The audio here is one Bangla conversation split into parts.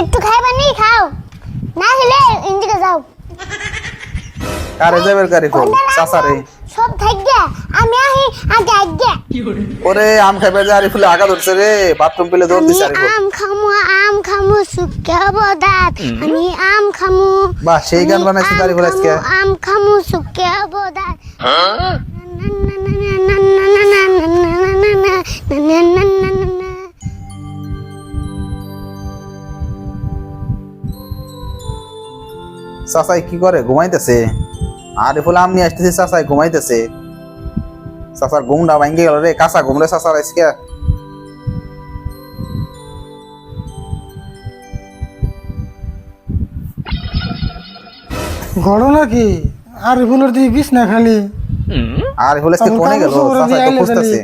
একটু খাইবা নি খাও না হলে ইন্দিকে যাও কারে যাবে গাড়ি ফুল চাচারে সব থাকবে আমি আহি আগে আগে ওরে আম খাইবে যে আরে ফুলে আগা ধরছে রে বাথরুম পেলে দৌড় আমি দিছে আরে আম খামু আম খামু সুকে বদাত আমি আম খামু বাহ, সেই গান বানাইছে আম দাড়িগুলো আজকে। খামু, আম খামু সুকে বদাত চাচাই কি করে? ঘুমাইতেছে? আরে ফুল আম আসতেছে চাচাই ঘুমাইতেছে। চাচার ঘুমটা ভাঙ্গে গেল রে কাঁচা ঘুম রে চাচার আজকে। ঘটনা কি আর এগুলোর দিয়ে বিষ না খালি আর ফুল আজকে আবুল কোনে গেল কালাম চাচা তো খুঁজতেছে।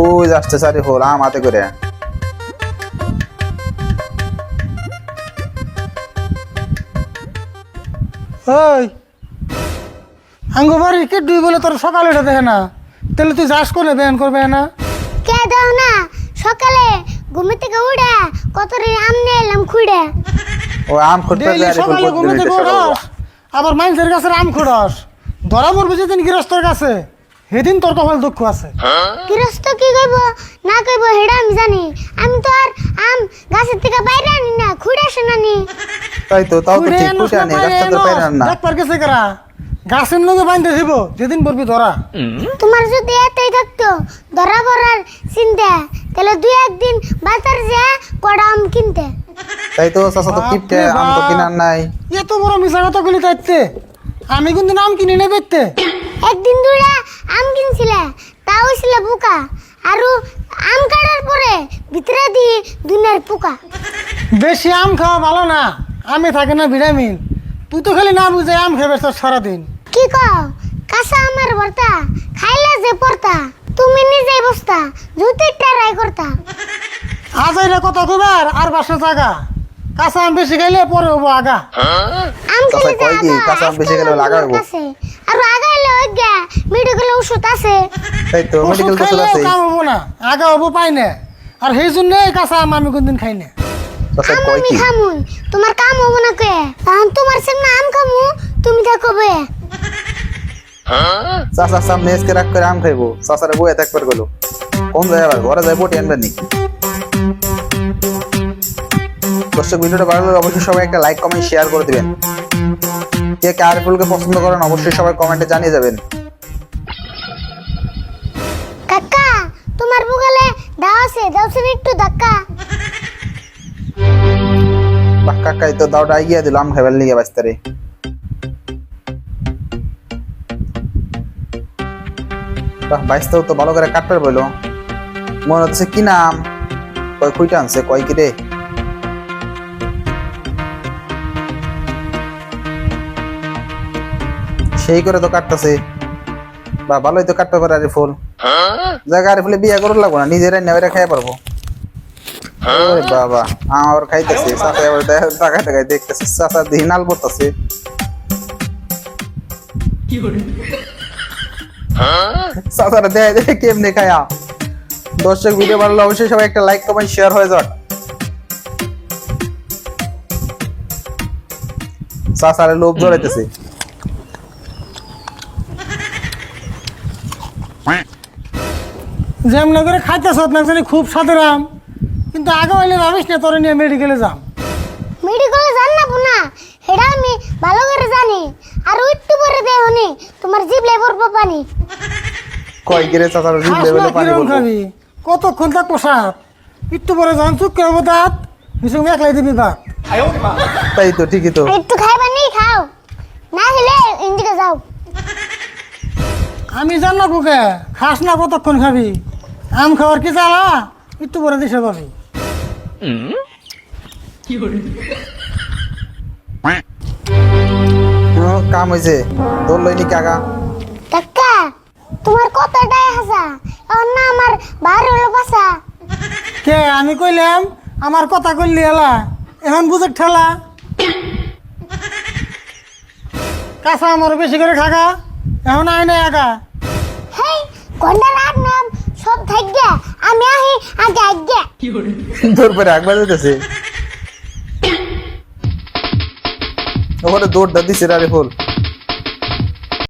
ওই যাচ্ছে সারি ফুল আম হাতে করে। ওই আঙ্গু বাড়ি কে দুই বলে তোর সকালে এটা দেখে না? তাহলে তুই যাস করে ব্যায়াম করবে না? কে দাও না? সকালে ঘুমে থেকে উড়ে কত রে আম নিয়ে এলাম খুঁড়ে। ও আম ডেইলি যায় সকালে ঘুমে থেকে উঠস আবার মানুষের কাছে আম খুঁড়স। ধরা পড়বে যেদিন গৃহস্থর কাছে। সেদিন তোর কপাল দুঃখ আছে। গৃহস্থ কি কইব না কইব হেডা আমি জানি। আমি তো আর আম গাছের থেকে বাইরে আনি না খুঁড়ে আসে না তাই তো তাও তো ঠিক না, আনে বাইরে রাস্তা তো আনস, পাইরান না। ডাক্তার কাছে করা? গাছের লোকে বাঁধতে দিব যেদিন পড়বি ধরা। তোমার যদি এতই থাকতো ধরা পড়ার চিন্তা তাহলে দুই একদিন বাজার যা কড়া আম কিনতে। তাই তো চাচা তো কিপটে আম তো কিনার নাই। এত বড় মিশা কথা গুলি তাইতে আমি কিন্তু নাম কিনে নেবে একদিন দুইটা আম কিনছিলে তা হইছিল পোকা। আৰু আম কাটার পরে ভিতরে দিয়ে দুনিয়ার পোকা। বেশি আম খাওয়া ভালো না আমে থাকে না ভিটামিন। তুই তো খালি না বুঝে আম খেয়ে বেড়াস সারাদিন। কি কও কাঁচা আমের ভর্তা খাইলে যে পড়তা তুমি নিজেই বসতা জুতি ট্রাই করতা। আজ এরা কথা কইবার আর বাসা জাগা। কাঁচা আম বেশি খাইলে পরে হব আগা। আম খেলে কয় কি? কাঁচা আম বেশি খেলে লাগাইবো। আর আগাইলে ওইগা মেডিকেলে ওষুধ আছে। তাই তো ওষুধ মেডিকেল তো খাইলেও আছে কাম হব না আগা হব পাই না। আর সেই জন্যই কাঁচা আম আমি কোনদিন খাই না। চাচা আম খামুই। তোমার কাম হব না কে তখন তোমার সামনে আম খামু তুমি থাকবে চাচার সামনে এসকে রাখ করে আম খাইবো। চাচারে বইয়া থাকবার গেলো। কোন আবার? ঘরে যায় বটি আনবেন নি দর্শক ভিডিওটা ভালো লাগলে অবশ্যই সবাই একটা লাইক কমেন্ট শেয়ার করে দিবেন। কে কে আরিফুলকে পছন্দ করেন অবশ্যই সবাই কমেন্টে জানিয়ে যাবেন। কাকা তোমার বুগালে দাও আছে দাও একটু ধাক্কা বাহ কাকাই তো দাওটা এগিয়ে দিল আম খাইবার লিগে বাঁচতারে বাহ বাইশটাও তো ভালো করে কাটবার বইলো। মনে হচ্ছে কি নাম? কয় কুইটা আনছে কয় কি রে? সেই করে তো কাটতেছে। বা ভালোই তো কাটতে পারে আরে ফুল। জায়গা আরে ফুলে বিয়ে করুন লাগবো না নিজেরাই নেওয়ারে খাই পারব বাবা, আমার খাইতেছে এবার দেখা- তাকায় তাকায় দেখতেছে, চাচা দিহি নাল পড়তেছে চাচারা দেয় দেয় কেমনে খায়া? দর্শক ভিডিও ভালো অবশ্যই সবাই একটা লাইক কমেন্ট শেয়ার হয়ে যাক। চাচারে লোভ ধরাইতেছে যেমন করে খাইতেছ না জানি খুব সাদের আম। কিন্তু আগে হইলে ভাবিস না তোরে নিয়ে মেডিকেলে যাম। মেডিকেলে যান না পুনা হেডা আমি ভালো করে জানি। আর একটু পরে দেয় হনি তোমার জিভ লেবর পানি। কয় গিরে চাচার জিভ লেভেলে পানি বলব খাবি? কতক্ষণ থাকব সাপ? একটু পরে যান চুপ করব দাঁত মিশু একলাই দিবি ভাত। তাই তো ঠিকই তো। একটু খাইবা নি খাও। না হলে ইন্দিকে যাও। আমি জান না বুকে খাস না কতক্ষণ খাবি? আম খাওয়ার কি জ্বালা? একটু পরে দিছে পাবি কাম হয়েছে তোর লইনি কাকা। কাকা তোমার কতটাই হাসা? এখন না আমার বার হলো বাসা। কে আমি কইলাম আমার কথা কইলি এলা। এখন বুঝে ঠেলা। কাঁচা আমার বেশি করে খাগা। এখন আয় না একা। হেই আর সব থাকবে আমি আহি আজ আজকে। তোর পরে একবার দিতেছে ওখানে দৌড়টা দিছে রে ফুল।